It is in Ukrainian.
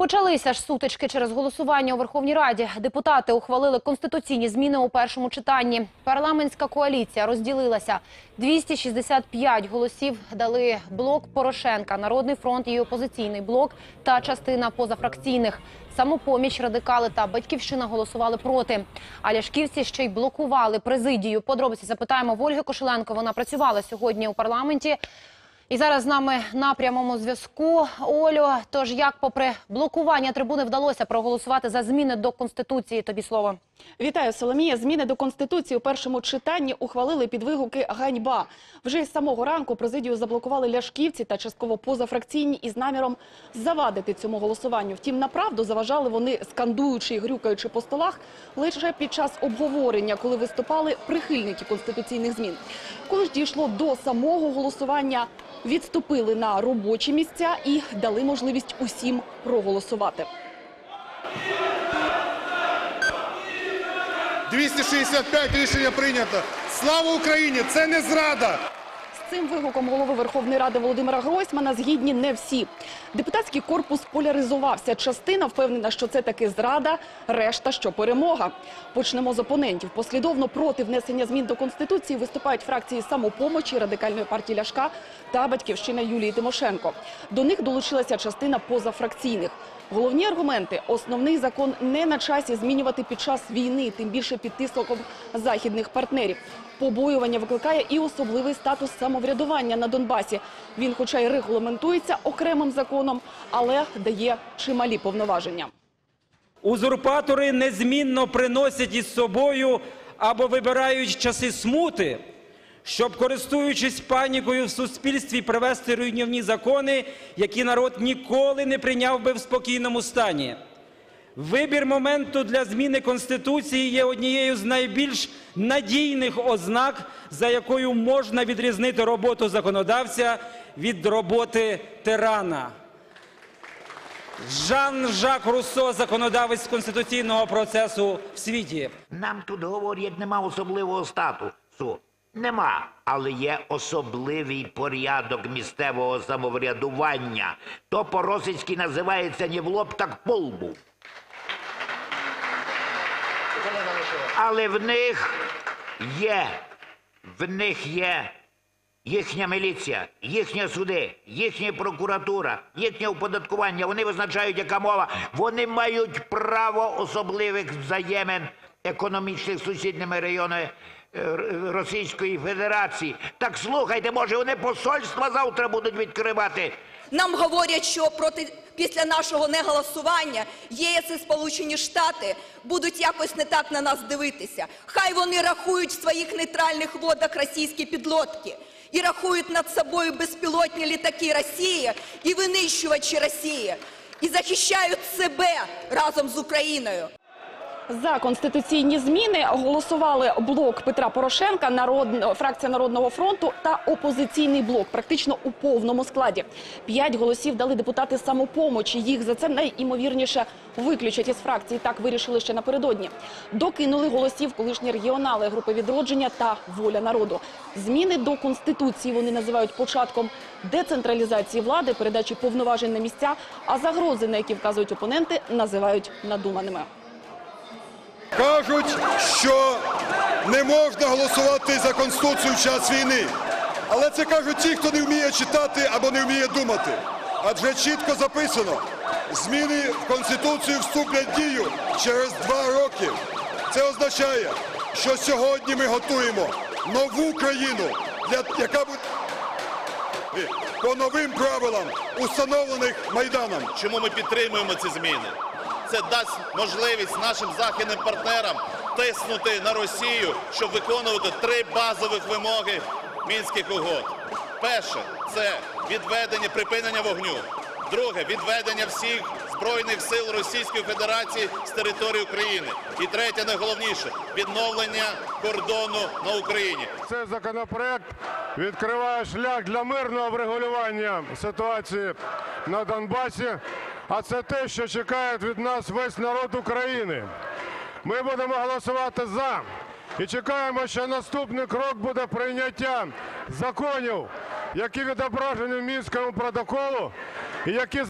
Почалися ж сутички через голосування у Верховній Раді. Депутати ухвалили конституційні зміни у першому читанні. Парламентська коаліція розділилася. 265 голосів дали блок Порошенка, Народний фронт і опозиційний блок та частина позафракційних. Самопоміч, радикали та батьківщина голосували проти. А ляшківці ще й блокували президію. Подробиці запитаємо в Ольги Кошеленко. Вона працювала сьогодні у парламенті. І зараз з нами на прямому зв'язку Олю. Тож як, попри блокування трибуни, вдалося проголосувати за зміни до конституції? Тобі слово. Вітаю, Соломія. Зміни до Конституції у першому читанні ухвалили під вигуки «Ганьба». Вже із самого ранку президію заблокували ляшківці та частково позафракційні із наміром завадити цьому голосуванню. Втім, направду заважали вони, скандуючи і грюкаючи по столах, лише під час обговорення, коли виступали прихильники конституційних змін. Коли ж дійшло до самого голосування, відступили на робочі місця і дали можливість усім проголосувати. 265 рішення прийнято. Слава Україні! Це не зрада. Цим вигуком голови Верховної Ради Володимира Гройсмана згідні не всі. Депутатський корпус поляризувався. Частина впевнена, що це таки зрада, решта, що перемога. Почнемо з опонентів. Послідовно проти внесення змін до Конституції виступають фракції «Самопомочі», Радикальної партії Ляшка та Батьківщина Юлії Тимошенко. До них долучилася частина позафракційних. Головні аргументи – основний закон не на часі змінювати під час війни, тим більше під тиском західних партнерів. Побоювання викликає і особливий статус самоврядування на Донбасі. Він, хоча й регламентується окремим законом, але дає чималі повноваження. Узурпатори незмінно приносять із собою або вибирають часи смути, щоб, користуючись панікою в суспільстві, привести руйнівні закони, які народ ніколи не прийняв би в спокійному стані. Вибір моменту для зміни Конституції є однією з найбільш надійних ознак, за якою можна відрізнити роботу законодавця від роботи тирана. Жан-Жак Руссо, законодавець конституційного процесу в світі. Нам тут говорять, нема особливого статусу. Нема, але є особливий порядок місцевого самоврядування. То по-російськи називається не в лоб, так по лбу. Але в них є, в них є їхня міліція, їхні суди, їхня прокуратура, їхнє оподаткування. Вони визначають, яка мова. Вони мають право особливих взаємин економічних сусідніми районами е, Російської Федерації. Так слухайте, може, вони посольства завтра будуть відкривати. Нам говорять, що проти після нашого неголосування ЄС і Сполучені Штати будуть якось не так на нас дивитися. Хай вони рахують в своїх нейтральних водах російські підлодки і рахують над собою безпілотні літаки Росії і винищувачі Росії, і захищають себе разом з Україною. За конституційні зміни голосували блок Петра Порошенка, народ... фракція Народного фронту та опозиційний блок, практично у повному складі. П'ять голосів дали депутати самопомочі. Їх за це найімовірніше виключать із фракції. Так вирішили ще напередодні. Докинули голосів колишні регіонали групи відродження та воля народу. Зміни до конституції вони називають початком децентралізації влади, передачі повноважень на місця, а загрози, на які вказують опоненти, називають надуманими. Кажуть, що не можна голосувати за Конституцію в час війни. Але це кажуть ті, хто не вміє читати або не вміє думати. Адже чітко записано, зміни в Конституцію вступлять в дію через два роки. Це означає, що сьогодні ми готуємо нову країну, яка буде по новим правилам, установлених Майданом. Чому ми підтримуємо ці зміни? Це дасть можливість нашим західним партнерам тиснути на Росію, щоб виконувати три базових вимоги мінських угод. Перше це відведення припинення вогню. Друге відведення всіх збройних сил Російської Федерації з території України. І третє, найголовніше відновлення кордону на Україні. Цей законопроект відкриває шлях для мирного врегулювання ситуації на Донбасі. А це те, що чекає від нас весь народ України. Ми будемо голосувати за і чекаємо, що наступний крок буде прийняття законів, які відображені в мінському протоколу, і які